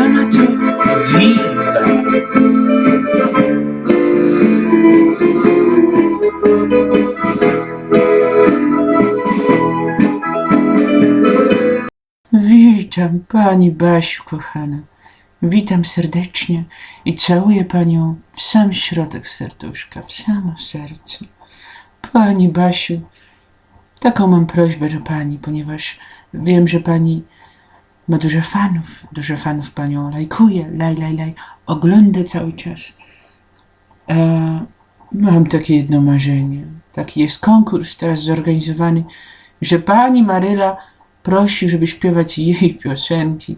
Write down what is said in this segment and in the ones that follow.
Diwa? Witam, pani Basiu, kochana. Witam serdecznie i całuję panią w sam środek serduszka, w samo serce. Pani Basiu, taką mam prośbę do pani, ponieważ wiem, że pani ma dużo fanów, dużo fanów panią lajkuje, laj, laj, laj, ogląda cały czas. E, mam takie jedno marzenie. Taki jest konkurs teraz zorganizowany, że pani Maryla prosi, żeby śpiewać jej piosenki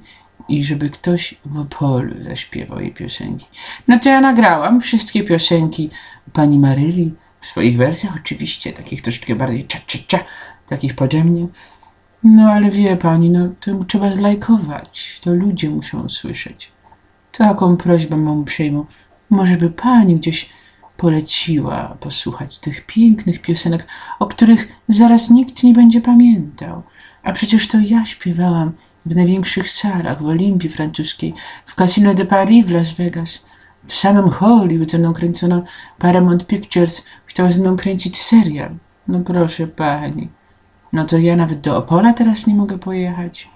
i żeby ktoś w Opolu zaśpiewał jej piosenki. No to ja nagrałam wszystkie piosenki pani Maryli w swoich wersjach, oczywiście, takich troszeczkę bardziej cza, cza, cza, takich pode mnie. No ale wie pani, no to trzeba zlajkować, to ludzie muszą usłyszeć. Taką prośbę mam uprzejmą. Może by pani gdzieś poleciła posłuchać tych pięknych piosenek, o których zaraz nikt nie będzie pamiętał. A przecież to ja śpiewałam w największych salach w Olimpii francuskiej, w Casino de Paris w Las Vegas, w samym Hollywood ze mną kręcono Paramount Pictures, chciał ze mną kręcić serial. No proszę pani. No to ja nawet do Opola teraz nie mogę pojechać.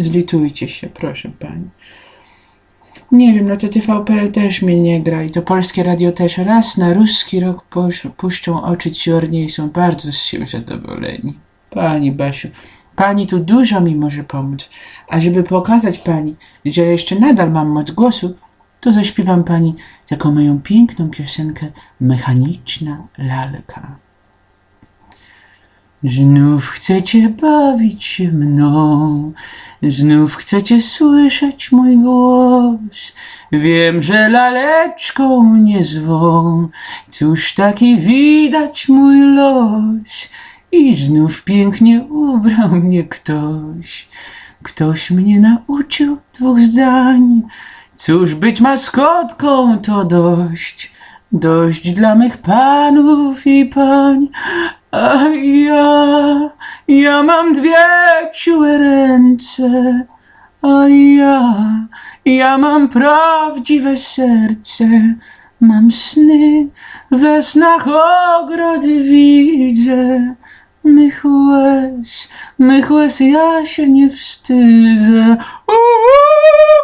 Zlitujcie się, proszę pani. Nie wiem, no to TVP też mnie nie gra i to polskie radio też raz na ruski rok puszczą oczy ciornie i są bardzo z siebie zadowoleni. Pani Basiu, pani tu dużo mi może pomóc, a żeby pokazać pani, że jeszcze nadal mam moc głosu, to zaśpiewam pani taką moją piękną piosenkę Mechaniczna lalka. Znów chcecie bawić się mną, znów chcecie słyszeć mój głos. Wiem, że laleczką mnie zwą, cóż taki widać mój los. I znów pięknie ubrał mnie ktoś, ktoś mnie nauczył dwóch zdań. Cóż być maskotką to dość, dość dla mych panów i pań. A ja, ja mam dwie ciułe ręce, a ja, ja mam prawdziwe serce. Mam sny, we snach ogrody widzę. Mych łez, mych łez ja się nie wstydzę. Uuu.